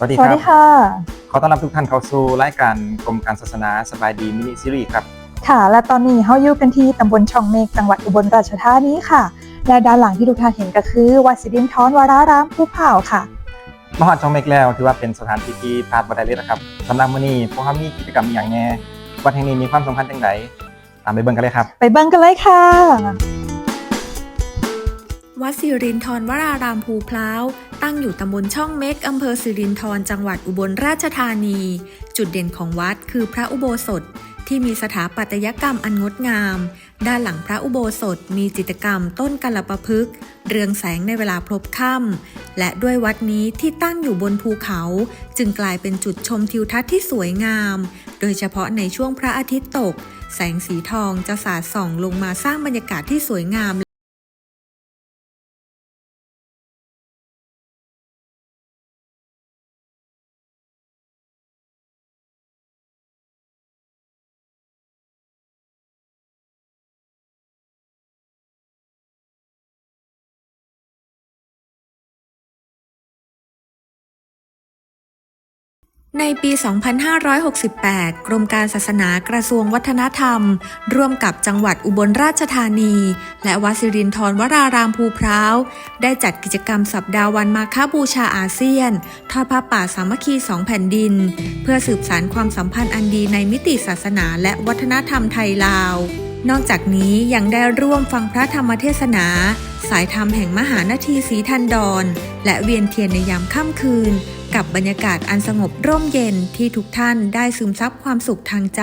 วัสดีสควัสรับดีค่ะ ขอต้อนรับทุกท่านเข้าสู่รายการกรมการศาสนาสบายดีมินิซีรีส์ครับ ค่ะ และตอนนี้เฮาอยู่กันที่ตำบลช่องเมฆจังหวัดอุบลราชธานีค่ะ และด้านหลังที่ทุกท่านเห็นก็คือวัดสิรินทรวรารามภูเผ่าค่ะ มหาช่องเมกแล้วถือว่าเป็นสถานที่ที่พลาดบ่ได้เลยนะครับสำหรับมื้อนี้พวกเขามีกิจกรรมอหย่างแน่วัดแห่งนี้มีความสำคัญจังไดตามไปเบิ่งกันเลยครับ ไปเบิ่งกันเลยค่ะ วัดสิรินทรวรารามภูพร้าว ตั้งอยู่ตำบลช่องเม็กอำเภอสิรินทรจังหวัดอุบลราชธานี จุดเด่นของวัดคือพระอุโบสถที่มีสถาปัตยกรรมอันงดงาม ด้านหลังพระอุโบสถมีจิตรกรรมต้นกัลปะพฤกเรืองแสงในเวลาพลบค่ำ และด้วยวัดนี้ที่ตั้งอยู่บนภูเขา จึงกลายเป็นจุดชมทิวทัศน์ที่สวยงาม โดยเฉพาะในช่วงพระอาทิตย์ตก แสงสีทองจะสาดส่องลงมาสร้างบรรยากาศที่สวยงาม ในปี 2568 กรมการศาสนากระทรวงวัฒนธรรม ร่วมกับจังหวัดอุบลราชธานี และวัดสิรินทรวรารามภูพร้าว ได้จัดกิจกรรมสัปดาห์วันมาฆบูชาอาเซียน ทอดผ้าป่าสามัคคีสองแผ่นดิน เพื่อสืบสานความสัมพันธ์อันดีในมิติศาสนาและวัฒนธรรมไทยลาว นอกจากนี้ยังได้ร่วมฟังพระธรรมเทศนา สายธรรมแห่งมหานาทีสีทันดร และเวียนเทียนในยามค่ำคืน กับบรรยากาศอันสงบร่มเย็นที่ทุกท่านได้ซึมซับความสุขทางใจ